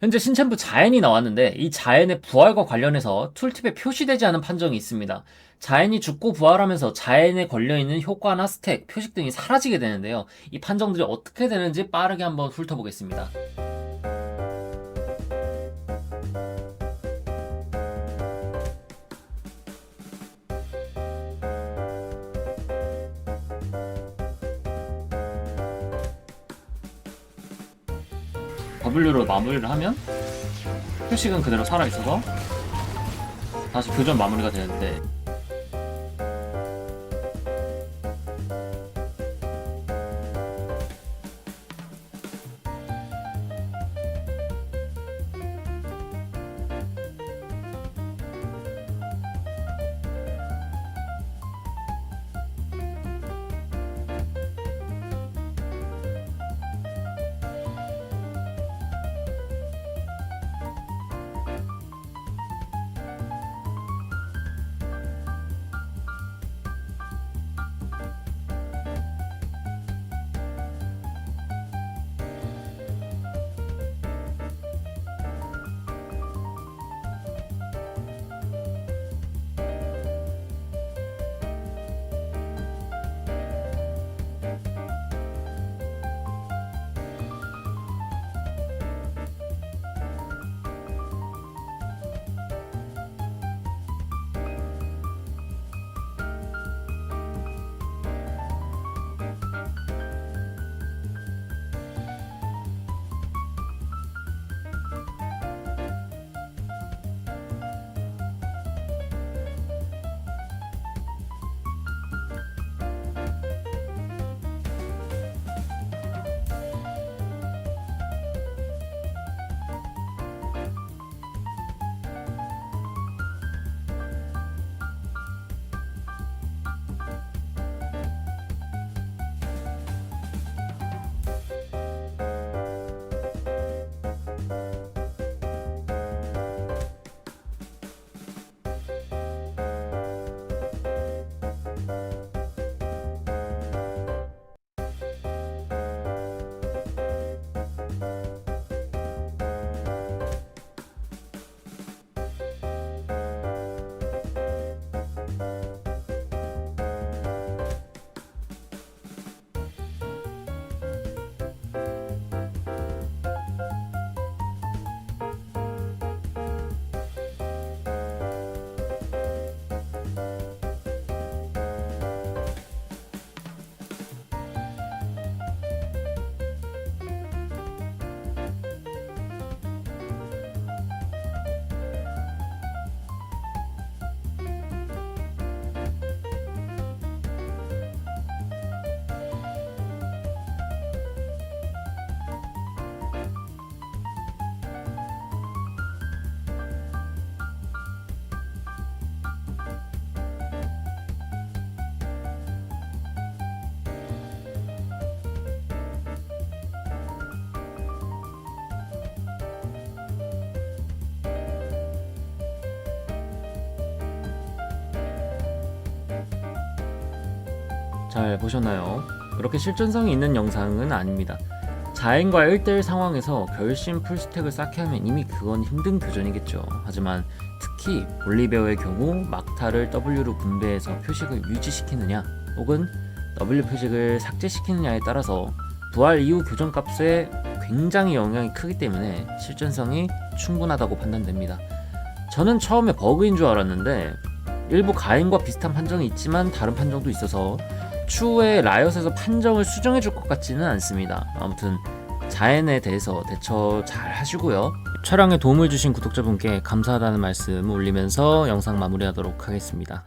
현재 신챔프 자엔이 나왔는데 이 자엔의 부활과 관련해서 툴팁에 표시되지 않은 판정이 있습니다. 자엔이 죽고 부활하면서 자엔에 걸려있는 효과나 스택, 표식 등이 사라지게 되는데요. 이 판정들이 어떻게 되는지 빠르게 한번 훑어보겠습니다. W로 마무리를 하면 표식은 그대로 살아있어서 다시 교전 마무리가 되는데 잘 보셨나요? 그렇게 실전성이 있는 영상은 아닙니다. 자엔과 1대1 상황에서 결심 풀스택을 쌓게 하면 이미 그건 힘든 교전이겠죠. 하지만 특히 볼리베어의 경우 막타를 W로 분배해서 표식을 유지시키느냐 혹은 W 표식을 삭제시키느냐에 따라서 부활 이후 교전 값에 굉장히 영향이 크기 때문에 실전성이 충분하다고 판단됩니다. 저는 처음에 버그인 줄 알았는데 일부 가인과 비슷한 판정이 있지만 다른 판정도 있어서 추후에 라이엇에서 판정을 수정해 줄 것 같지는 않습니다. 아무튼 자엔에 대해서 대처 잘 하시고요. 촬영에 도움을 주신 구독자분께 감사하다는 말씀 올리면서 영상 마무리하도록 하겠습니다.